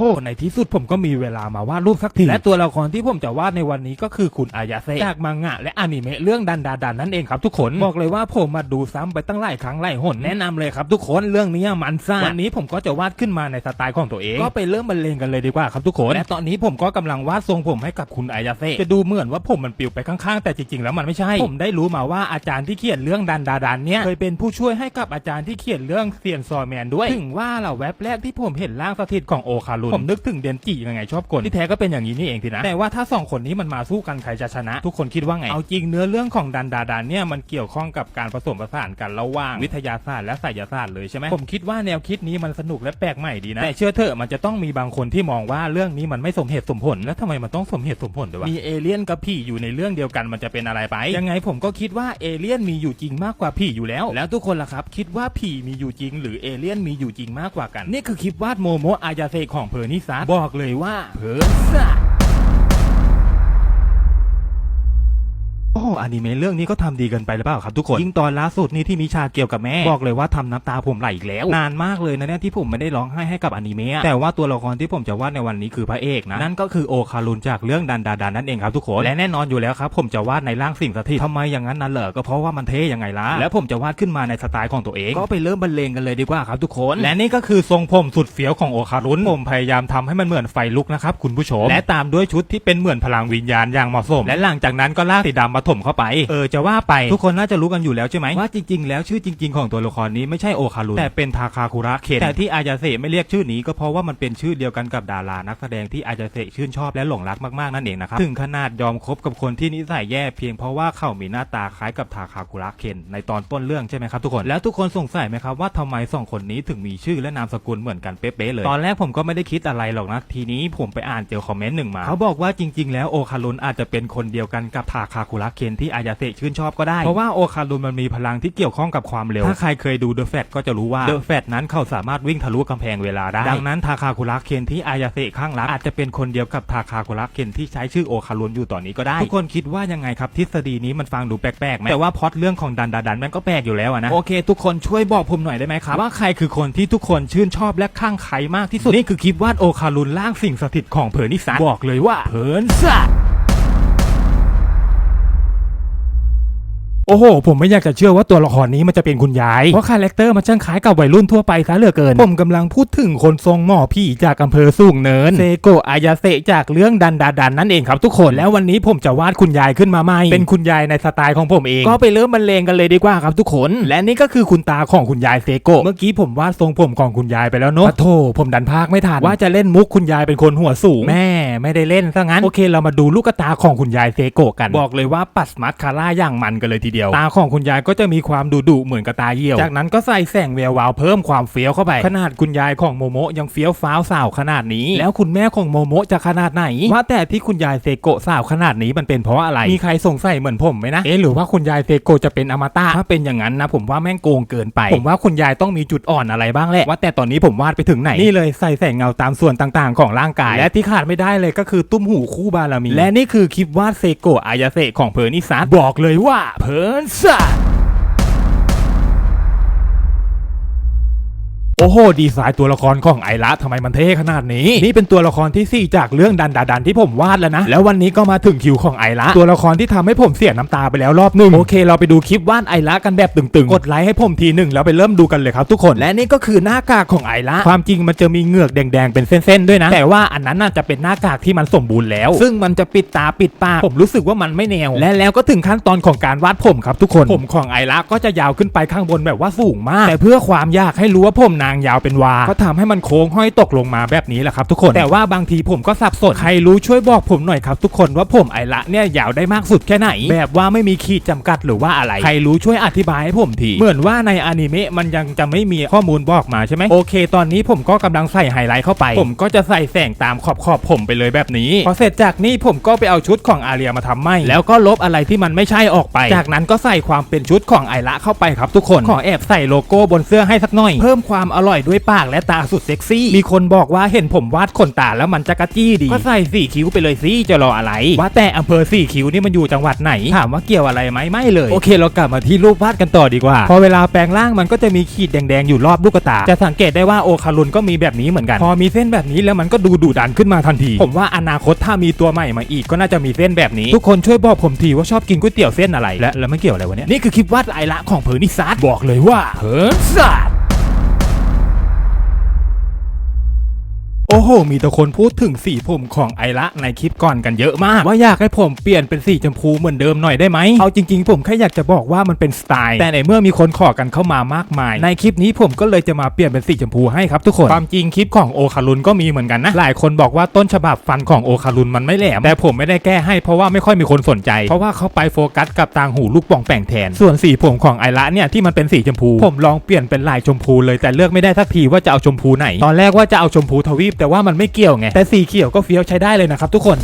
โอ้ในที่สุดผมก็มีเวลามาวาดรูปสักที และตัวละครที่ผมจะวาดในวันนี้ก็คือคุณอายาเซะจากมังงะและอนิเมะเรื่องดันดาดันนั่นเองครับทุกคน บอกเลยว่าผมมาดูซ้ำไปตั้งหลายครั้งหลายหนแนะนำเลยครับทุกคนเรื่องนี้มันซ่าวันนี้ผมก็จะวาดขึ้นมาในสไตล์ของตัวเอง ก็ไปเริ่มบรรเลงกันเลยดีกว่าครับทุกคน และตอนนี้ผมก็กำลังวาดทรงผมให้กับคุณอายาเซะจะดูเหมือนว่าผมมันปิวไปข้างๆ แต่จริงๆแล้วมันไม่ใช่ ผมได้รู้มาว่าอาจารย์ที่เขียนเรื่องดันดาดันเนี่ยเคยเป็นผู้ช่วยให้กับอาจารย์ที่เขียนเรื่องเซียนซอแมนด้วย ถึงว่าเราแว็บแรกที่ผมเห็นร่างสถิตของโอคารุนผมนึกถึงเดนจิยังไงชอบกลที่แท้ก็เป็นอย่างนี้นี่เองทีนะแต่ว่าถ้าสองคนนี้มันมาสู้กันใครจะชนะ ทุกคนคิดว่าไงเอาจริงเนื้อเรื่องของดันดาดันเนี่ยมันเกี่ยวข้องกับการผสมผสานกันระหว่างวิทยาศาสตร์และไสยศาสตร์เลยใช่ไหมผมคิดว่าแนวคิดนี้มันสนุกและแปลกใหม่ดีนะแต่เชื่อเถอะมันจะต้องมีบางคนที่มองว่าเรื่องนี้มันไม่สมเหตุสมผล แล้วทำไมมันต้องสมเหตุสมผลด้วยวะมีเอเลี่ยนกับผีอยู่ในเรื่องเดียวกันมันจะเป็นอะไรไป ยังไงผมก็คิดว่าเอเลี่ยนมีอยู่จริงมากกว่าผีอยู่แล้ว แล้วทุกคนล่ะครับ คิดว่าผีมีอยู่จริง หรือเอเลี่ยนมีอยู่จริงมากกว่ากัน นี่คือคลิปวาดโมโมอายาเซของเพอร์นิซัสบอกเลยว่าเพอร์ซัส อ้อนิเมะเรื่องนี้ก็ทำดีเกินไปหรือเปล่าครับทุกคน ยิ่งตอนล่าสุดนี่ที่มีฉากเกี่ยวกับแม่ บอกเลยว่าทำน้ำตาผมไหลอีกแล้ว นานมากเลยนะเนี่ยที่ผมไม่ได้ร้องไห้ให้กับอนิเมะแต่ว่าตัวละครที่ผมจะวาดในวันนี้คือพระเอกนะนั่นก็คือโอคารุนจากเรื่องดันดาดานนั่นเองครับทุกคนและแน่นอนอยู่แล้วครับผมจะวาดในร่างสิ่งสถิตทำไมอย่างนั้นนั่นเหรอก็เพราะว่ามันเท่ยังไงล่ะแล้วผมจะวาดขึ้นมาในสไตล์ของตัวเองก็ไปเริ่มบรรเลงกันเลยดีกว่าครับทุกคน และนี่ก็คือทรงผมสุดเฟี้ยวของโอคารุนผมพยายามทำให้มันเหมือนไฟลุกนะครับคุณผู้ชมและตามด้วยชุดที่เป็นเหมือนพลังวิญญาณอย่างเหมาะสม และหลังจากนั้นก็ลากสีดำมาถมเข้าไป เออจะว่าไปทุกคนน่าจะรู้กันอยู่แล้วใช่ไหมว่าจริงๆ แล้วชื่อจริง ๆ ของตัวละครนี้ไม่ใช่โอคารุนแต่เป็นทาคาคุระเคนแต่ที่อายาเซะไม่เรียกชื่อนี้ก็เพราะว่ามันเป็นชื่อเดียวกันกับดารานักแสดงที่อายาเซะชื่นชอบและหลงรักมากๆนั่นเองนะครับถึงขนาดยอมคบกับคนที่นิสัยแย่เพียงเพราะว่าเขามีหน้าตาคล้ายกับทาคาคุระเคนในตอนต้นเรื่องใช่ไหมครับทุกคนแล้วทุกคนสงสัยไหมครับว่าทำไมสองคนนี้ถึงมีชื่อและนามสกุลเหมือนกันเป๊ะๆเลย ตอนแรกผมก็ไม่ได้คิดอะไรหรอกนะทีนี้ผมไปอ่านเจอคอมเมนต์หนึ่งมาเขาบอกว่าจริง ๆ แล้วโอคารุนอาจจะเป็นคนเดียวกันกับทาคาคุระเคนที่อายาเซะชื่นชอบก็ได้ เพราะว่าโอคารุนมันมีพลังที่เกี่ยวข้องกับความเร็ว ถ้าใครเคยดูเดอะแฟตก็จะรู้ว่าเดอะแฟตนั้นเขาสามารถวิ่งทะลุกำแพงเวลาได้ ดังนั้นทาคาคุระเคนที่อายาเซะข้างรักอาจจะเป็นคนเดียวกับทาคาคุระเคนที่ใช้ชื่อโอคารุนอยู่ตอนนี้ก็ได้ ทุกคนคิดว่ายังไงครับทฤษฎีนี้มันฟังดูแปลกๆไหมแต่ว่าพล็อตเรื่องของดันดาดันมันก็แปลกอยู่แล้วอะนะโอเค ทุกคนช่วยบอกผมหน่อยได้ไหมครับว่าใครคือคนที่ทุกคนชื่นชอบและข้างใครมากที่สุดนี่คือคลิปวาดโอคารุนล่างสิ่งสถิตของเพอร์นิสันบอกเลยว่าเพอร์นิสั โอ้โห ผมไม่อยากจะเชื่อว่าตัวละครนี้มันจะเป็นคุณยาย เพราะคาแรคเตอร์มันช่างคล้ายกับวัยรุ่นทั่วไปซะเหลือเกิน ผมกำลังพูดถึงคนทรงหมอพี่จากอำเภอสูงเนินเซโกะอายาเซะจากเรื่องดันดาดันนั่นเองครับทุกคนแล้ววันนี้ผมจะวาดคุณยายขึ้นมาใหม่เป็นคุณยายในสไตล์ของผมเอง ก็ไปเริ่มบรรเลงกันเลยดีกว่าครับทุกคน และนี่ก็คือคุณตาของคุณยายเซโกะเมื่อกี้ผมวาดทรงผมของคุณยายไปแล้วเนอะโธ่ผมดันพากไม่ทันว่าจะเล่นมุกคุณยายเป็นคนหัวสูงแม่ ไม่ได้เล่นซะงั้น โอเค เรามาดูลูกตาของคุณยายเซโกะกัน บอกเลยว่าปัสมัสคาร่าอย่างมันกันเลยทีเดียว ตาของคุณยายก็จะมีความดุดุๆเหมือนกับตาเยี่ยว จากนั้นก็ใส่แสงแวววาวเพิ่มความเฟี้ยวเข้าไป ขนาดคุณยายของโมโมะยังเฟี้ยวฟ้าวสาวขนาดนี้ แล้วคุณแม่ของโมโมะจะขนาดไหน ว่าแต่ที่คุณยายเซโกะสาวขนาดนี้มันเป็นเพราะอะไร มีใครสงสัยเหมือนผมไหมนะ เอ๊ะหรือว่าคุณยายเซโกะจะเป็นอมตะ ถ้าเป็นอย่างนั้นนะผมว่าแม่งโกงเกินไป ผมว่าคุณยายต้องมีจุดอ่อนอะไรบ้างแหละ ว่าแต่ตอนนี้ผมวาดไปถึงไหน นี่เลยใส่แสงเงาตามส่วนต่างๆ ของร่างกาย และที่ขาดไม่ได้เลยก็คือตุ้มหูคู่บารมี และนี่คือคลิปวาดเซโกะอายาเซะของเพอร์นิซัสบอกเลยว่าเพอร์นิซัส โอ้โห ดีไซน์ตัวละครของไอระทำไมมันเท่ขนาดนี้ นี่เป็นตัวละครที่ 4 จากเรื่องดันดาดันที่ผมวาดแล้วนะ แล้ววันนี้ก็มาถึงคิวของไอระตัวละครที่ทำให้ผมเสียน้ำตาไปแล้วรอบหนึ่งโอเค เราไปดูคลิปวาดไอระกันแบบตึงๆ กดไลค์ให้ผมทีหนึ่งแล้วไปเริ่มดูกันเลยครับทุกคน และนี่ก็คือหน้ากากของไอระความจริงมันจะมีเหงือกแดงๆเป็นเส้นๆด้วยนะ แต่ว่าอันนั้นน่าจะเป็นหน้ากากที่มันสมบูรณ์แล้ว ซึ่งมันจะปิดตาปิดปากผมรู้สึกว่ามันไม่แนว และแล้วก็ถึงขั้นตอนของการวาดผมครับทุกคน ผมของไอระก็จะยาวขึ้นไปข้างบนแบบว่าสูงมาก แต่เพื่อความอยากให้รู้ว่าผมนางยาวเป็นวา ก็ทำให้มันโค้งห้อยตกลงมาแบบนี้แหละครับทุกคน แต่ว่าบางทีผมก็สับสน ใครรู้ช่วยบอกผมหน่อยครับทุกคนว่าผมไอละเนี่ยยาวได้มากสุดแค่ไหน แบบว่าไม่มีขีดจำกัดหรือว่าอะไร ใครรู้ช่วยอธิบายให้ผมที เหมือนว่าในอนิเมะมันยังจะไม่มีข้อมูลบอกมาใช่ไหมโอเค ตอนนี้ผมก็กำลังใส่ไฮไลท์เข้าไป ผมก็จะใส่แสงตามขอบขอบๆผมไปเลยแบบนี้ พอเสร็จจากนี้ผมก็ไปเอาชุดของอาเรียมาทำไหมแล้วก็ลบอะไรที่มันไม่ใช่ออกไป จากนั้นก็ใส่ความเป็นชุดของไอละเข้าไปครับทุกคน ขอแอบใส่โลโก้บนเสื้อให้สักหน่อย เพิ่มความออร่อยด้วยปากและตาสุดเซ็กซี่ มีคนบอกว่าเห็นผมวาดขนตาแล้วมันจะกระจี้ดี ก็ใส่สี่คิ้วไปเลยสิจะรออะไร ว่าแต่อำเภอสี่คิ้วนี่มันอยู่จังหวัดไหน ถามว่าเกี่ยวอะไรไหมไม่เลย โอเคเรากลับมาที่รูปวาดกันต่อดีกว่า พอเวลาแปลงร่างมันก็จะมีขีดแดงๆอยู่รอบลูกตา จะสังเกตได้ว่าโอคารุนก็มีแบบนี้เหมือนกัน พอมีเส้นแบบนี้แล้วมันก็ดูดุดันขึ้นมาทันที ผมว่าอนาคตถ้ามีตัวใหม่มาอีกก็น่าจะมีเส้นแบบนี้ ทุกคนช่วยบอกผมทีว่าชอบกินก๋วยเตี๋ยวเส้นอะไร และแล้วไม่เกี่ยวอะไรวะเนี่ยนี่คือคลิปวาดลายละของเพอร์นิซาร์บอกเลยว่าเพอร์ซา หมีแต่คนพูดถึงสีผมของไอละในคลิปก่อนกันเยอะมาก ว่าอยากให้ผมเปลี่ยนเป็นสีชมพูเหมือนเดิมหน่อยได้ไหมเอาจริงๆ ผมแค่อยากจะบอกว่ามันเป็นสไตล์ แต่ในเมื่อมีคนขอกันเข้ามามากมาย ในคลิปนี้ผมก็เลยจะมาเปลี่ยนเป็นสีชมพูให้ครับทุกคนความจริงคลิปของโอคารุนก็มีเหมือนกันนะหลายคนบอกว่าต้นฉบับฟันของโอคารุนมันไม่แหลม แต่ผมไม่ได้แก้ให้เพราะว่าไม่ค่อยมีคนสนใจ เพราะว่าเขาไปโฟกัสกับต่างหูลูกป่องแป่งแทน ส่วนสีผมของไอละเนี่ยที่มันเป็นสีชมพู ผมลองเปลี่ยนเป็นลายชมพูเลยแต่เลือกไม่ได้สักทีว่าจะเอาชมพูไหน ตอนแรกว่าจะเอาชมพูทวีปแต่ว่ามันไม่เกี่ยวไงแต่สีเขียวก็เฟี้ยวใช้ได้เลยนะครับทุกคน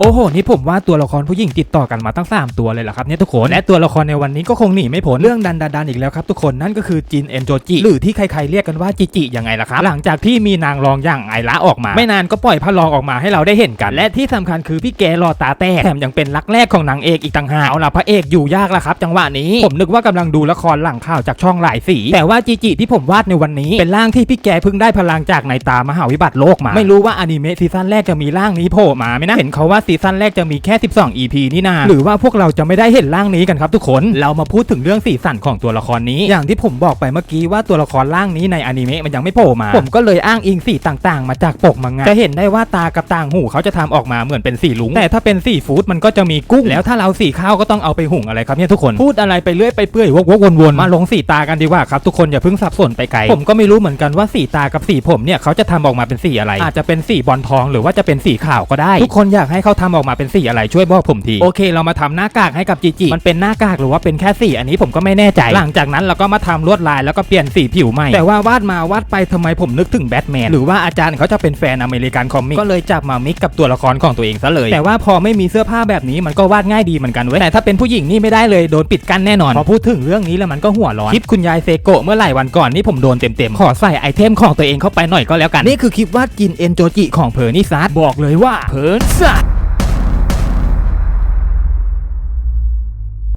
โอ้โห นี่ผมว่าตัวละครผู้หญิงติดต่อกันมาตั้ง 3 ตัวเลยล่ะครับเนี่ยทุกคน และตัวละครในวันนี้ก็คงหนีไม่พ้นเรื่องดันดันดันอีกแล้วครับทุกคนนั่นก็คือจินเอนโจจิหรือที่ใครๆเรียกกันว่าจิจิยังไงล่ะครับ หลังจากที่มีนางรองอย่างไอระออกมา ไม่นานก็ปล่อยพระรองออกมาให้เราได้เห็นกัน และที่สำคัญคือพี่แกรอตาแตกแถมยังเป็นรักแรกของนางเอกอีกต่างหากเอาล่ะพระเอกอยู่ยากละครับ จังหวะนี้ผมนึกว่ากำลังดูละครหลังข่าวจากช่องหลายสีแต่ว่าจิจิที่ผมวาดในวันนี้ เป็นร่างที่พี่แกเพิ่งได้พลังจากในตามหาวิบัติโลกมา ไม่รู้ว่าอนิเมะซีซั่นแรกจะมีร่างนี้โผล่มาไหมนะเห็นเขาว่าซีซั่นแรกจะมีแค่ 12 EP นี่นาหรือว่าพวกเราจะไม่ได้เห็นร่างนี้กันครับทุกคนเรามาพูดถึงเรื่องสีสันของตัวละครนี้ อย่างที่ผมบอกไปเมื่อกี้ว่าตัวละครร่างนี้ในอนิเมะมันยังไม่โผล่มา ผมก็เลยอ้างอิงสีต่างๆ มาจากปกมังงะจะเห็นได้ว่าตากับต่างหูเขาจะทำออกมาเหมือนเป็นสีลุงแต่ถ้าเป็นสีฟู้ดมันก็จะมีกุ้ง แล้วถ้าเราสีข้าวก็ต้องเอาไปหุงอะไรครับเนี่ยทุกคนพูดอะไรไปเรื่อยไปเปื่อยวกๆวนๆมาลงสีตากันดีกว่าครับทุกคนอย่าเพิ่งสับสนไปไกลผมก็ไม่รู้เหมือนกันว่าสีตากับสีผมเนี่ยเขาจะทำออกมาเป็นสีอะไร อาจจะเป็นสีบอลทองหรือว่าจะเป็นสีขาวก็ได้ ทุกคนอยากให้เขาทำออกมาเป็นสีอะไรช่วยบอกผมทีโอเค เรามาทำหน้ากากให้กับจีจีมันเป็นหน้ากากหรือว่าเป็นแค่สีอันนี้ผมก็ไม่แน่ใจ หลังจากนั้นเราก็มาทำลวดลายแล้วก็เปลี่ยนสีผิวใหม่แต่ว่าวาดมาวาดไปทำไมผมนึกถึงแบทแมนหรือว่าอาจารย์เขาจะเป็นแฟนอเมริกันคอมิกก็เลยจับมามิกกับตัวละครของตัวเองซะเลย แต่ว่าพอไม่มีเสื้อผ้าแบบนี้มันก็วาดง่ายดีเหมือนกันเว้ยแต่ถ้าเป็นผู้หญิงนี่ไม่ได้เลยโดนปิดกั้นแน่นอนพอพูดถึงเรื่องนี้แล้วมันก็หัวร้อนคลิปคุณยายเซโกะเมื่อหลายวันก่อนนี่ผมโดนเต็มๆขอใส่ไอเทมของตัวเองเข้าไปหน่อยก็แล้วกันนี่คือคลิปวาดจินเอนโจจิของเพอร์นิซัสบอกเลยว่าเพอร์ซัส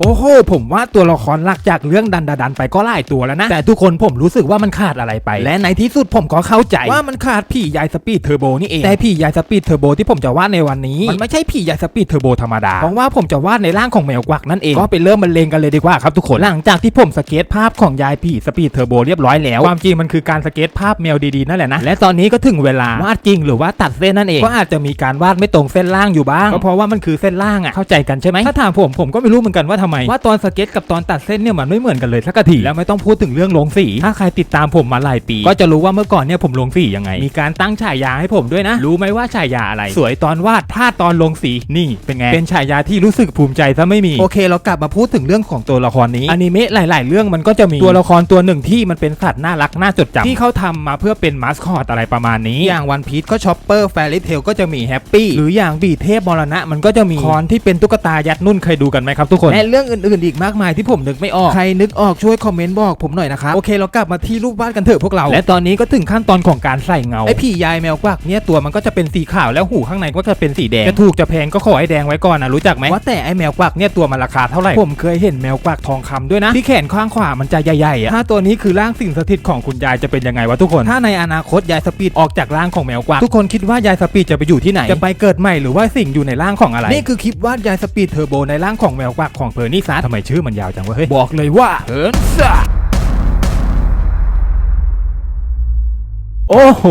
โอ้โหผมว่าตัวละครหลักจากเรื่องดันดาดันไปก็หลายตัวแล้วนะ แต่ทุกคนผมรู้สึกว่ามันขาดอะไรไป และในที่สุดผมก็เข้าใจว่ามันขาดพี่ยายสปีดเทอร์โบนี่เองแต่พี่ยายสปีดเทอร์โบที่ผมจะวาดในวันนี้ มันไม่ใช่พี่ยายสปีดเทอร์โบธรรมดาเพราะว่าผมจะวาดในร่างของแมวกวักนั่นเองก็ไปเริ่มบรรเลงกันเลยดีกว่าครับทุกคนหลังจากที่ผมสเก็ตภาพของยายพี่สปีดเทอร์โบเรียบร้อยแล้วความจริงมันคือการสเก็ตภาพแมวดีๆนั่นแหละนะและตอนนี้ก็ถึงเวลาวาดจริงหรือว่าตัดเส้นนั่นเองก็อาจจะมีการวาดไม่ตรงเส้นล่างอยู่บ้างก็เพราะว่ามันคือเส้นล่างอะเข้าใจกันใช่ไหมถ้าถามผมผมก็ไม่รู้เหมือนกันว่าทำไม ว่าตอนสเก็ตกับตอนตัดเส้นเนี่ยมันไม่เหมือนกันเลยสักทีแล้วไม่ต้องพูดถึงเรื่องลงสี ถ้าใครติดตามผมมาหลายปี ก็จะรู้ว่าเมื่อก่อนเนี่ยผมลงสียังไง มีการตั้งฉายาให้ผมด้วยนะ รู้ไหมว่าฉายาอะไร สวยตอนวาดพลาดตอนลงสีนี่เป็นไงเป็นฉายาที่รู้สึกภูมิใจซะไม่มีโอเคเรากลับมาพูดถึงเรื่องของตัวละครนี้อนิเมะหลาย ๆ เรื่องมันก็จะมีตัวละครตัวหนึ่งที่มันเป็นสัตว์น่ารักน่าจดจำที่เขาทำมาเพื่อเป็นมาสคอตอะไรประมาณนี้อย่างวันพีชก็ชอปเปอร์แฟรี่เทลก็จะมีแฮปปี้หรืออย่างบีเทพมรณะมันก็จะมีคอนที่เป็นตุ๊กตายัดนุ่นเคยดูกันไหมครับทุกคนและเรื่องอื่นๆ อีกมากมายที่ผมนึกไม่ออก ใครนึกออกช่วยคอมเมนต์บอกผมหน่อยนะครับ โอเคเรากลับมาที่รูปวาดกันเถอะพวกเรา และตอนนี้ก็ถึงขั้นตอนของการใส่เงา ไอพี่ยายแมวกวักเนี่ยตัวมันก็จะเป็นสีขาวแล้วหูข้างในก็จะเป็นสีแดง จะถูกจะแพงก็ขอไอ้แดงไว้ก่อนนะรู้จักไหมว่าแต่ไอแมวกวักเนี่ยตัวมันราคาเท่าไหร่ ผมเคยเห็นแมวกวักทองคำด้วยนะ ที่แขนข้างขวามันจะใหญ่ๆอะถ้าตัวนี้คือร่างสิ่งสถิตของคุณยายจะเป็นยังไงวะทุกคน ถ้าในอนาคตยายสปีดออกจากร่างของแมวกวักทุกคนคิดว่ายายสปีดจะไปอยู่ที่ไหน จะไปเกิดใหม่หรือว่าสิ่งอยู่ในร่างของอะไร นี่คือคลิปวาดยายสปีดเทอร์โบในร่างของแมวกวักของเพอร์นี่ซัสทำไมชื่อมันยาวจังวะเฮ้ยบอกเลยว่าเพอร์ซัส โอ้โห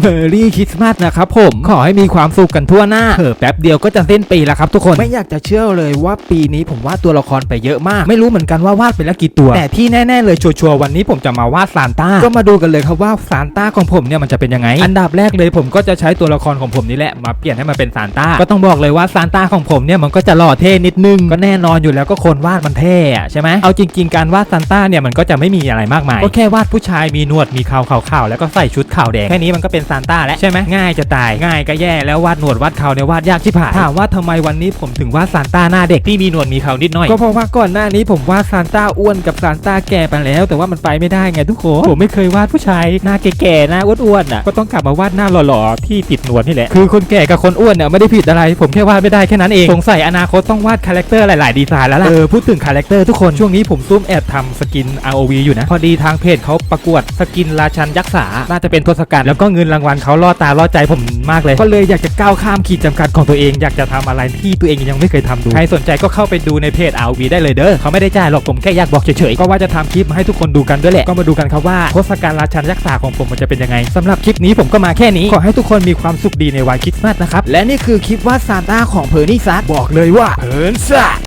เมอรี่คริสต์มาสนะครับผม ขอให้มีความสุขกันทั่วหน้าเผอแป๊บเดียวก็จะสิ้นปีแล้วครับทุกคน ไม่อยากจะเชื่อเลยว่าปีนี้ผมวาดตัวละครไปเยอะมาก ไม่รู้เหมือนกันว่าวาดไปแล้วกี่ตัว แต่ที่แน่ๆเลยชัวร์ๆวันนี้ผมจะมาวาดซานต้า ก็มาดูกันเลยครับว่าซานต้าของผมเนี่ยมันจะเป็นยังไง อันดับแรกเลยผมก็จะใช้ตัวละครของผมนี่แหละมาเปลี่ยนให้มันเป็นซานต้า ก็ต้องบอกเลยว่าซานต้าของผมเนี่ยมันก็จะหล่อเท่นิดนึง ก็แน่นอนอยู่แล้วก็คนวาดมันเท่อะใช่ไหมเอาจริง ๆ การวาดซานต้าเนี่ยมันก็จะไม่มีอะไรมากมาย ก็แค่วาดผู้ชายมีหนวดมีขาวขาวๆแล้วก็ใส่ชุดขาวแดงแค่นี้มันก็เป็นซานต้าแล้วใช่ไหมง่ายจะตายง่ายก็แย่แล้ววาดหนวดวาดเขาเนี่ยวาดยากชิบหายถามว่าทำไมวันนี้ผมถึงวาดซานต้าหน้าเด็กที่มีหนวดมีเขานิดหน่อยก็เพราะว่าก่อนหน้านี้ผมวาดซานต้าอ้วนกับซานต้าแก่ไปแล้ว แต่ว่ามันไปไม่ได้ไงทุกคนผมไม่เคยวาดผู้ชายหน้าแก่ๆหน้าอ้วนๆอะก็ต้องกลับมาวาดหน้าหล่อๆที่ติดหนวดนี่แหละคือคนแก่กับคนอ้วนเนี่ยไม่ได้ผิดอะไร ผมแค่วาดไม่ได้แค่นั้นเองสงสัยอนาคตต้องวาดคาแรคเตอร์หลายๆดีไซน์แล้วล่ะเออพูดถึงคาแรคเตอร์ทุกคนช่วงนี้ผมซุ่มแอบทำสกิน ROV อยู่นะพอดีทางเพจเขาประกวดสกินราชันยักษ์ษาน่าจะเป็นทศกัณฐ์แล้วก็เงินรางวัลเขาล่อตาล่อใจผมมากเลย ก็เลยอยากจะก้าวข้ามขีดจำกัดของตัวเองอยากจะทำอะไรที่ตัวเองยังไม่เคยทำดูใครสนใจก็เข้าไปดูในเพจ ROV ได้เลยเด้อเขาไม่ได้จ่ายหรอกผมแค่อยากบอกเฉยๆก็ว่าจะทำคลิปมาให้ทุกคนดูกันด้วยแหละก็มาดูกันครับว่าทศกัณฐ์ราชันยักษ์ษาของผมมันจะเป็นยังไงสำหรับคลิปนี้ผมก็มาแค่นี้ขอให้ทุกคนมีความสุขดีในวันคริสต์มาสนะครับและนี่คือคลิปวาดซานต้าของเพอร์นี่ซับอกเลยว่าเพอร์นซั